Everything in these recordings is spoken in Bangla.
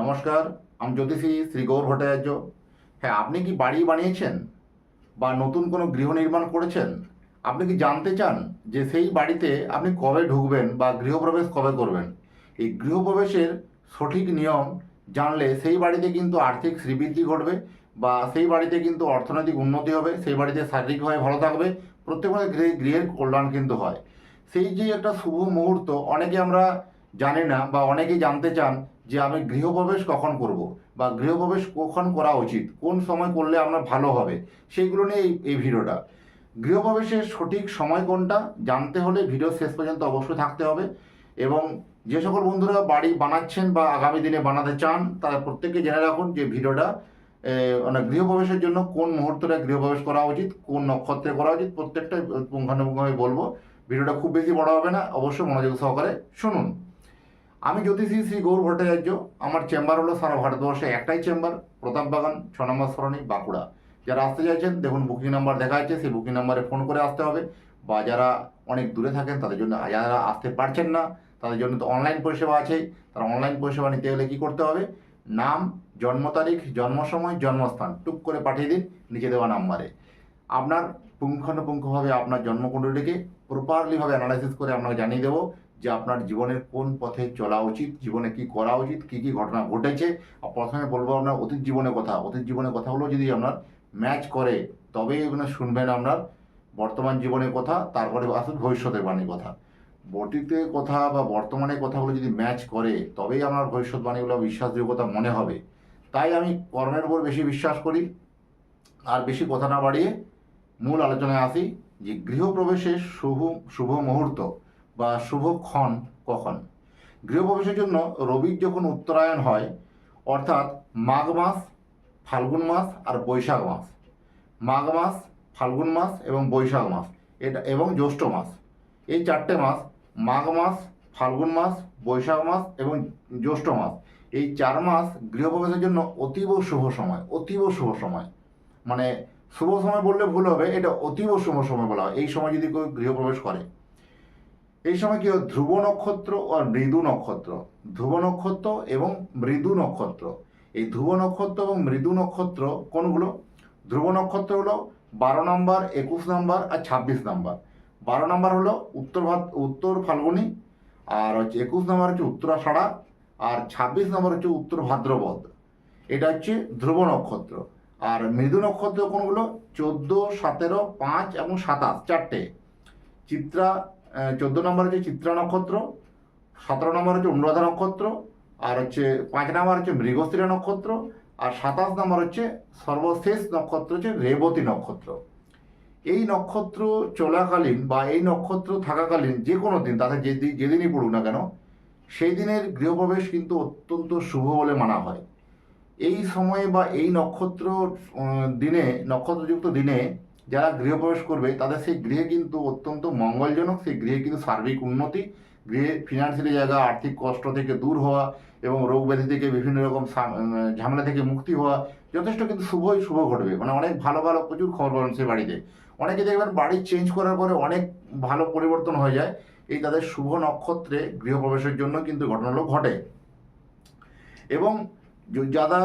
নমস্কার, আমি জ্যোতিষী শ্রী গৌর ভট্টাচার্য। হ্যাঁ আপনি কি বাড়ি বানিয়েছেন বা নতুন কোনো গৃহ নির্মাণ করেছেন? আপনি কি জানতে চান যে সেই বাড়িতে আপনি কবে ঢুকবেন বা গৃহপ্রবেশ কবে করবেন? এই গৃহপ্রবেশের সঠিক নিয়ম জানলে সেই বাড়িতে কিন্তু আর্থিক শ্রীবৃদ্ধি ঘটবে বা সেই বাড়িতে কিন্তু অর্থনৈতিক উন্নতি হবে, সেই বাড়িতে শারীরিকভাবে ভালো থাকবে প্রত্যেকটা গৃহে, গৃহের কল্যাণ কিন্তু হয়। সেই যে একটা শুভ মুহূর্ত অনেকে আমরা জানি না বা অনেকেই জানতে চান যে আমি গৃহপ্রবেশ কখন করব বা গৃহপ্রবেশ কখন করা উচিত? কোন সময় করলে আমরা ভালো হবে? সেইগুলো নিয়ে এই ভিডিওটা। গৃহপ্রবেশের সঠিক সময় কোনটা জানতে হলে ভিডিও শেষ পর্যন্ত অবশ্যই থাকতে হবে এবং যে সকল বন্ধুরা বাড়ি বানাচ্ছেন বা আগামী দিনে বানাতে চান, তারা প্রত্যেকে জেনে রাখুন যে ভিডিওটা মানে গৃহপ্রবেশের জন্য কোন মুহূর্তটা গৃহপ্রবেশ করা উচিত, কোন নক্ষত্রে করা উচিত প্রত্যেকটা পুঙ্খানুপুঙ্খভাবে বলব। ভিডিওটা খুব বেশি বড় হবে না, অবশ্যই মনোযোগ সহকারে শুনুন। আমি জ্যোতিষী শ্রী গৌর ভট্টাচার্য, আমার চেম্বার হলো সারা ভারতবর্ষে একটাই চেম্বার, প্রতাপ বাগান, ছ নম্বর সরণি, বাঁকুড়া। যারা আসতে চাইছেন, দেখুন বুকিং নাম্বার দেখা যাচ্ছে, সেই বুকিং নাম্বারে ফোন করে আসতে হবে। বা যারা অনেক দূরে থাকেন, তাদের জন্য যারা আসতে পারছেন না, তাদের জন্য তো অনলাইন পরিষেবা আছে তারা অনলাইন পরিষেবা নিতে গেলে কী করতে হবে? নাম, জন্ম তারিখ, জন্ম সময়, জন্মস্থান, টুক করে পাঠিয়ে দিন নিচে দেওয়া নাম্বারে আপনার পুঙ্খানুপুঙ্খভাবে আপনার জন্মকুণ্ডলীকে প্রপারলিভাবে অ্যানালাইসিস করে আপনাকে জানিয়ে দেবো। যে আপনার জীবনের কোন পথে চলা উচিত, জীবনে কি করা উচিত, কি কি ঘটনা ঘটেছে। আর প্রথমে বলব আপনার অতীত জীবনের কথা। অতীত জীবনের কথাগুলো যদি আপনার ম্যাচ করে, তবেই এগুলো শুনবেন আপনার বর্তমান জীবনের কথা, তারপরে আসুন ভবিষ্যতের বাণীর কথা। অতীতে কথা বা বর্তমানের কথাগুলো যদি ম্যাচ করে, তবেই আমার ভবিষ্যৎবাণীগুলো বিশ্বাসযোগ্যতা মনে হবে। তাই আমি কর্মের উপর বেশি বিশ্বাস করি। আর বেশি কথা না বাড়িয়ে মূল আলোচনায় আসি যে গৃহপ্রবেশের শুভ শুভ মুহূর্ত বা শুভক্ষণ কখন? গৃহপ্রবেশের জন্য রবির যখন উত্তরায়ণ হয়, অর্থাৎ মাঘ মাস, ফাল্গুন মাস আর বৈশাখ মাস। মাঘ মাস, ফাল্গুন মাস এবং বৈশাখ মাস, এটা এবং জ্যৈষ্ঠ মাস। এই চারটে মাস, মাঘ মাস, ফাল্গুন মাস, বৈশাখ মাস এবং জ্যৈষ্ঠ মাস, এই চার মাস গৃহপ্রবেশের জন্য অতীব শুভ সময়, অতীব শুভ সময়। মানে শুভ সময় বললে ভুল হবে, এটা অতীব শুভ সময় বলা হয়। এই সময় যদি কেউ গৃহপ্রবেশ করে এই সময় কি ধ্রুব নক্ষত্র ও মৃদু নক্ষত্র। ধ্রুব নক্ষত্র এবং মৃদু নক্ষত্র। এই ধ্রুব নক্ষত্র এবং মৃদু নক্ষত্র কোনগুলো? ধ্রুব নক্ষত্র হলো বারো নম্বর, একুশ নম্বর আর ছাব্বিশ নম্বর। বারো নম্বর হলো উত্তর উত্তর ফাল্গুনি। আর হচ্ছে একুশ নম্বর হচ্ছে উত্তরাষাঢ়া আর ছাব্বিশ নম্বর হচ্ছে উত্তর ভাদ্রপদ। এটা হচ্ছে ধ্রুব নক্ষত্র। আর মৃদু নক্ষত্র কোনগুলো? চোদ্দ, সতেরো, পাঁচ এবং সাতাশ, চারটে। চিত্রা চোদ্দ নম্বর হচ্ছে চিত্রা নক্ষত্র, সতেরো নম্বর হচ্ছে অনুরাধা নক্ষত্র, আর হচ্ছে পাঁচ নম্বর হচ্ছে মৃগস্থিরা নক্ষত্র, আর সাতাশ নম্বর হচ্ছে সর্বশেষ নক্ষত্র হচ্ছে রেবতী নক্ষত্র। এই নক্ষত্র চলাকালীন বা এই নক্ষত্র থাকাকালীন যে কোনো দিন, তাতে যে দিন- যেদিনই পড়ুক না কেন, সেই দিনের গৃহপ্রবেশ কিন্তু অত্যন্ত শুভ বলে মানা হয়। এই সময়ে বা এই নক্ষত্র দিনে, নক্ষত্রযুক্ত দিনে যারা গৃহপ্রবেশ করবে, তাদের সেই গৃহে কিন্তু অত্যন্ত মঙ্গলজনক, সেই গৃহে কিন্তু সার্বিক উন্নতি, গৃহে ফিনান্সিয়ালি জায়গা, আর্থিক কষ্ট থেকে দূর হওয়া এবং রোগ ব্যাধি থেকে বিভিন্ন রকম ঝামেলা থেকে মুক্তি হওয়া যথেষ্ট কিন্তু শুভই শুভ ঘটবে। মানে অনেক ভালো ভালো প্রচুর খবর পাবেন সেই বাড়িতে। অনেকে দেখবেন বাড়ি চেঞ্জ করার পরে অনেক ভালো পরিবর্তন হয়ে যায়। এই তাদের শুভ নক্ষত্রে গৃহপ্রবেশের জন্য কিন্তু ঘটনাগুলো ঘটে। এবং যারা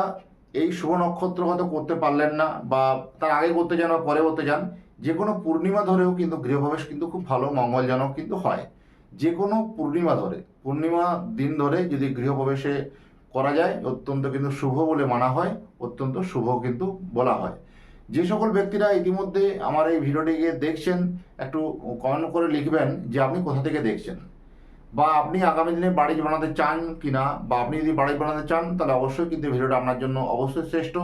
এই শুভ নক্ষত্র হয়তো করতে পারলেন না বা তার আগে করতে চান বা পরে করতে যান, যে কোনো পূর্ণিমা ধরেও কিন্তু গৃহপ্রবেশ কিন্তু খুব ভালো, মঙ্গলজনক কিন্তু হয়। যে কোনো পূর্ণিমা ধরে, পূর্ণিমা দিন ধরে যদি গৃহপ্রবেশে করা যায়, অত্যন্ত কিন্তু শুভ বলে মানা হয়, অত্যন্ত শুভ কিন্তু বলা হয়। যে সকল ব্যক্তিরা ইতিমধ্যে আমার এই ভিডিওটিকে দেখছেন, একটু কমেন্ট করে লিখবেন যে আপনি কোথা থেকে দেখছেন। বা আপনি আগামী দিনে বাড়ি বানাতে চান কিনা, বা আপনি যদি বাড়ি বানাতে চান, তাহলে অবশ্যই কিন্তু ভিডিওটা আপনার জন্য অবশ্যই শ্রেষ্ঠ।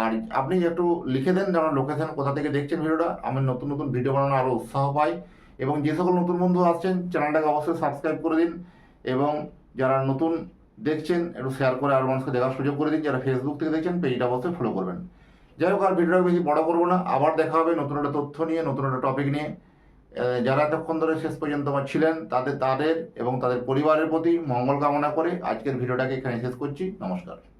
আর আপনি একটু লিখে দেন যে আমার লোকেশন কোথা থেকে দেখছেন ভিডিওটা। আমি নতুন নতুন ভিডিও বানানো আরও উৎসাহ পাই। এবং যে সকল নতুন বন্ধু আসছেন, চ্যানেলটাকে অবশ্যই সাবস্ক্রাইব করে দিন। এবং যারা নতুন দেখছেন, একটু শেয়ার করে আরও মানুষকে দেখার সুযোগ করে দিন। যারা ফেসবুক থেকে দেখছেন পেজটা অবশ্যই ফলো করবেন। যাই হোক, আর ভিডিওটা বেশি বড় করব না। আবার দেখা হবে নতুন একটা তথ্য নিয়ে, নতুন একটা টপিক নিয়ে। যারা এতক্ষণ ধরে শেষ পর্যন্ত আমার ছিলেন, তাদের তাদের এবং তাদের পরিবারের প্রতি মঙ্গল কামনা করে আজকের ভিডিওটাকে এখানে শেষ করছি। নমস্কার।